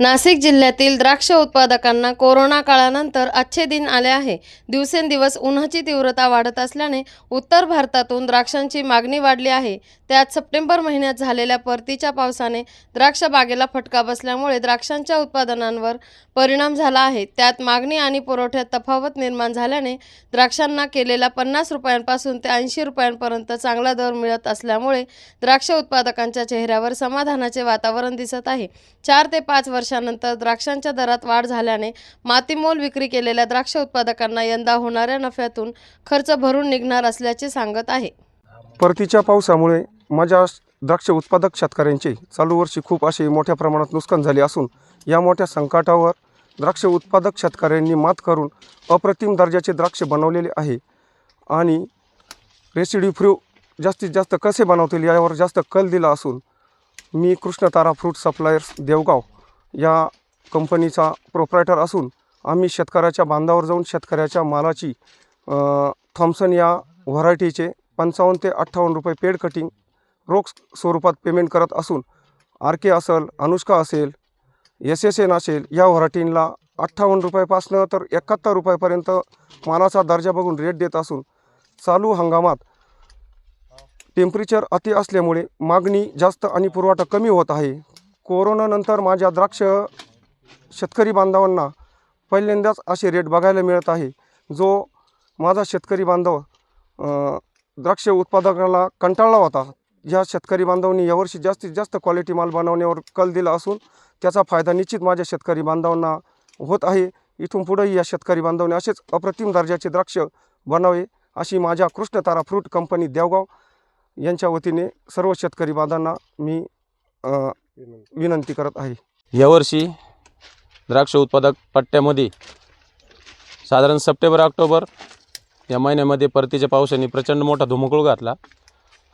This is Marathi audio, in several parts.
नाशिक जिल्ह्यातील द्राक्ष उत्पादकांना कोरोना काळानंतर अच्छे दिन आले आहे. दिवसेंदिवस उन्हाची तीव्रता वाढत असल्याने उत्तर भारतातून द्राक्षांची मागणी वाढली आहे. त्यात सप्टेंबर महिन्यात झालेल्या परतीच्या पावसाने द्राक्ष बागेला फटका बसल्यामुळे द्राक्षांच्या उत्पादनांवर परिणाम झाला आहे. त्यात मागणी आणि पुरवठ्यात तफावत निर्माण झाल्याने द्राक्षांना केलेला पन्नास रुपयांपासून ते ऐंशी रुपयांपर्यंत चांगला दर मिळत असल्यामुळे द्राक्ष उत्पादकांच्या चेहऱ्यावर समाधानाचे वातावरण दिसत आहे. चार ते पाच वर्ष वर्षानंतर द्राक्षांच्या दरात वाढ झाल्याने मातीमोल विक्री केलेल्या द्राक्ष उत्पादकांना यंदा होणाऱ्या नफ्यातून खर्च भरून निघणार असल्याचे सांगत आहे. परतीच्या पावसामुळे माझ्या द्राक्ष उत्पादक शेतकऱ्यांचे चालू वर्षी खूप असे मोठ्या प्रमाणात नुकसान झाले असून या मोठ्या संकटावर द्राक्ष उत्पादक शेतकऱ्यांनी मात करून अप्रतिम दर्जाचे द्राक्ष बनवलेले आहे आणि रेसिडी फ्रू जास्तीत जास्त कसे बनवतील यावर जास्त कल दिला असून मी कृष्णतारा फ्रूट सप्लायर्स देवगाव. या कंपनीचा प्रोप्रायटर असून आम्ही शेतकऱ्याच्या बांधावर जाऊन शेतकऱ्याच्या मालाची थॉम्सन या व्हरायटीचे पंचावन्न ते अठ्ठावन्न रुपये पेड कटिंग रोख स्वरूपात पेमेंट करत असून आर के असेल अनुष्का असेल एस एस एन असेल या व्हरायटींना अठ्ठावन्न रुपयापासनं तर एकाहत्तर रुपयापर्यंत मालाचा दर्जा बघून रेट देत असून चालू हंगामात टेम्परेचर अति असल्यामुळे मागणी जास्त आणि पुरवठा कमी होत आहे. कोरोनानंतर माझ्या द्राक्ष शेतकरी बांधवांना पहिल्यांदाच असे रेट बघायला मिळत आहे. जो माझा शेतकरी बांधव द्राक्ष उत्पादकाला कंटाळला होता. या शेतकरी बांधवांनी यावर्षी जास्तीत जास्त क्वालिटी माल बनवण्यावर कल दिला असून त्याचा फायदा निश्चित माझ्या शेतकरी बांधवांना होत आहे. इथून पुढेही या शेतकरी बांधवांनी असेच अप्रतिम दर्जाचे द्राक्ष बनावे अशी माझ्या कृष्णतारा फ्रूट कंपनी देवगाव यांच्या वतीने सर्व शेतकरी बांधवांना मी विनंती. करत आहे. यावर्षी द्राक्ष उत्पादक पट्ट्यामध्ये साधारण सप्टेंबर ऑक्टोबर या महिन्यामध्ये परतीच्या पावसाने प्रचंड मोठा धुमकूळ घातला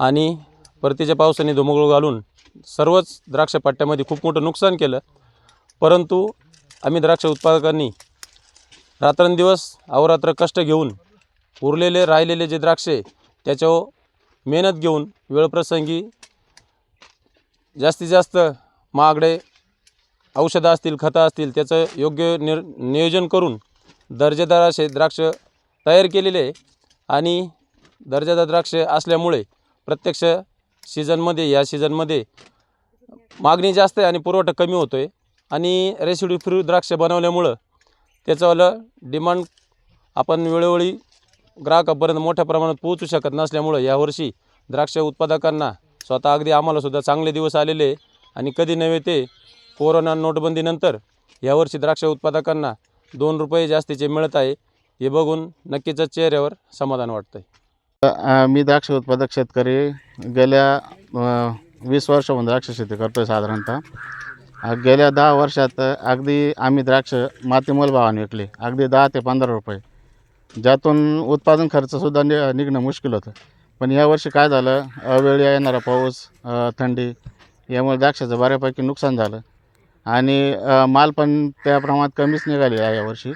आणि परतीच्या पावसाने धुमकूळ घालून सर्वच द्राक्ष पट्ट्यामध्ये खूप मोठं नुकसान केलं. परंतु आम्ही द्राक्ष उत्पादकांनी रात्रंदिवस अवरात्र कष्ट घेऊन उरलेले राहिलेले जे द्राक्षे त्याच्यावर मेहनत घेऊन वेळप्रसंगी जास्तीत जास्त महागडे औषधं असतील खतं असतील त्याचं योग्य निर नियोजन करून दर्जेदार असे द्राक्ष तयार केलेले आहे. आणि दर्जेदार द्राक्ष असल्यामुळे प्रत्यक्ष सीझनमध्ये या सीझनमध्ये मागणी जास्त आहे आणि पुरवठा कमी होतो आहे आणि रेसिड्यू फ्री द्राक्ष बनवल्यामुळं त्याचंवालं डिमांड आपण वेळोवेळी ग्राहकापर्यंत मोठ्या प्रमाणात पोहोचू शकत नसल्यामुळं यावर्षी द्राक्ष उत्पादकांना स्वतः अगदी आम्हालासुद्धा चांगले दिवस आलेले आणि कधी नव्हे ते कोरोना नोटबंदीनंतर यावर्षी द्राक्ष उत्पादकांना दोन रुपये जास्तीचे मिळत आहे. हे बघून नक्कीच चेहऱ्यावर समाधान वाटतं आहे मी द्राक्ष उत्पादक शेतकरी गेल्या वीस वर्षाहून द्राक्ष शेती करतो आहे साधारणतः गेल्या दहा वर्षात अगदी आम्ही द्राक्ष मातीमोल भावाने विकले. अगदी दहा ते पंधरा रुपये. ज्यातून उत्पादन खर्चसुद्धा नि निघणं मुश्किल होतं. पण यावर्षी काय झालं? अवेळी येणारा पाऊस अ, थंडी यामुळे द्राक्षाचं बऱ्यापैकी नुकसान झालं. आणि अ, माल पण त्या प्रमाणात कमीच निघाली आहे यावर्षी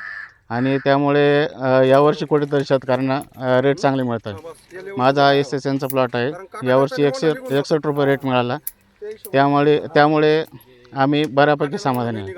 आणि त्यामुळे अ, यावर्षी कुठेतरी शेतकऱ्यांना अ, रेट चांगले मिळतात माझा एस एस एनचा प्लॉट आहे. यावर्षी एकशे एकसष्ट रुपये रेट मिळाला. त्यामुळे त्यामुळे आम्ही बऱ्यापैकी समाधानी आहे.